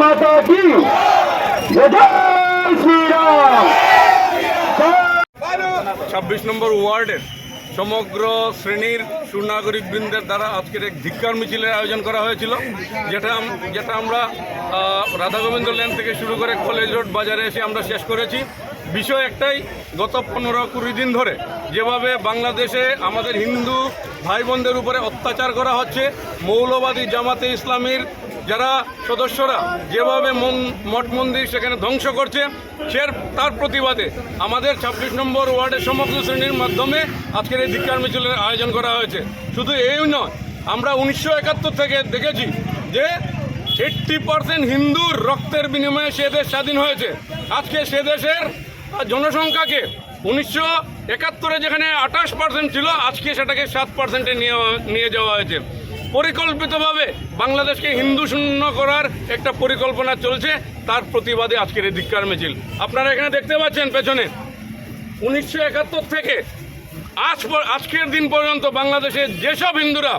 মাতা কি? ছাব্বিশ নম্বর ওয়ার্ডের সমগ্র শ্রেণির সুনাগরিক বৃন্দের দ্বারা আজকের এক ধিক্কার মিছিলের আয়োজন করা হয়েছিল, যেটা যেটা আমরা রাধা গোবিন্দ থেকে শুরু করে কলেজ রোড বাজারে এসে আমরা শেষ করেছি। বিষয় একটাই, গত পনেরো কুড়ি দিন ধরে যেভাবে বাংলাদেশে আমাদের হিন্দু ভাই বোনদের উপরে অত্যাচার করা হচ্ছে, মৌলবাদী জামাতে ইসলামীর যারা সদস্যরা যেভাবে মঠ মন্দির সেখানে ধ্বংস করছে, সে তার প্রতিবাদে আমাদের ছাব্বিশ নম্বর ওয়ার্ডের সমগ্র শ্রেণির মাধ্যমে আজকের এই ধিক্কার মিছিলের আয়োজন করা হয়েছে। শুধু এই নয়, আমরা উনিশশো একাত্তর থেকে দেখেছি যে এইট্টি পার্সেন্ট হিন্দুর রক্তের বিনিময়ে সে দেশ স্বাধীন হয়েছে। আজকে সে দেশের জনসংখ্যাকে উনিশশো একাত্তরে যেখানে আঠাশ পার্সেন্ট ছিল, আজকে সেটাকে সাত পার্সেন্টে নিয়ে নিয়ে যাওয়া হয়েছে। পরিকল্পিতভাবে বাংলাদেশকে হিন্দু শূন্য করার একটা পরিকল্পনা চলছে, তার প্রতিবাদে আজকের এই ধিক্কার মিছিল। আপনারা এখানে দেখতে পাচ্ছেন পেছনে। উনিশশো একাত্তর থেকে আজ আজকের দিন পর্যন্ত বাংলাদেশে যেসব হিন্দুরা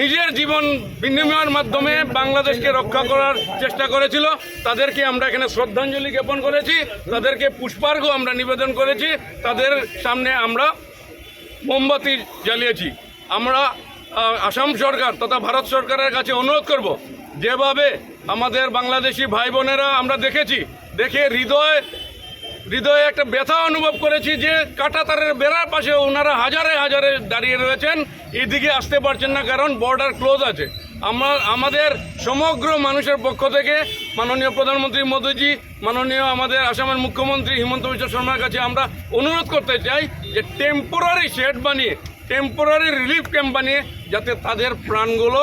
নিজের জীবন বিনিময়ের মাধ্যমে বাংলাদেশকে রক্ষা করার চেষ্টা করেছিল, তাদেরকে আমরা এখানে শ্রদ্ধাঞ্জলি জ্ঞাপন করেছি, তাদেরকে পুষ্পার্ঘ আমরা নিবেদন করেছি, তাদের সামনে আমরা মোমবাতি জ্বালিয়েছি। আমরা আসাম সরকার তথা ভারত সরকারের কাছে অনুরোধ করব, যেভাবে আমাদের বাংলাদেশি ভাই বোনেরা আমরা দেখেছি, দেখে হৃদয়, হৃদয়ে একটা ব্যথা অনুভব করেছি যে কাটাতারের বেড়ার পাশে ওনারা হাজারে হাজারে দাঁড়িয়ে রয়েছেন, এদিকে আসতে পারছেন না কারণ বর্ডার ক্লোজ আছে। আমরা আমাদের সমগ্র মানুষের পক্ষ থেকে মাননীয় প্রধানমন্ত্রী মোদীজি, মাননীয় আমাদের আসামের মুখ্যমন্ত্রী হিমন্ত বিশ্ব শর্মার কাছে আমরা অনুরোধ করতে চাই যে টেম্পোরারি শেড বানিয়ে টেম্পোরারি রিলিফ ক্যাম্প বানিয়ে যাতে তাদের প্রাণগুলো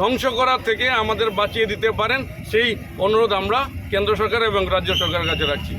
ধ্বংস করা থেকে আমাদের বাঁচিয়ে দিতে পারেন, সেই অনুরোধ আমরা কেন্দ্র সরকার এবং রাজ্য সরকারের কাছে রাখছি।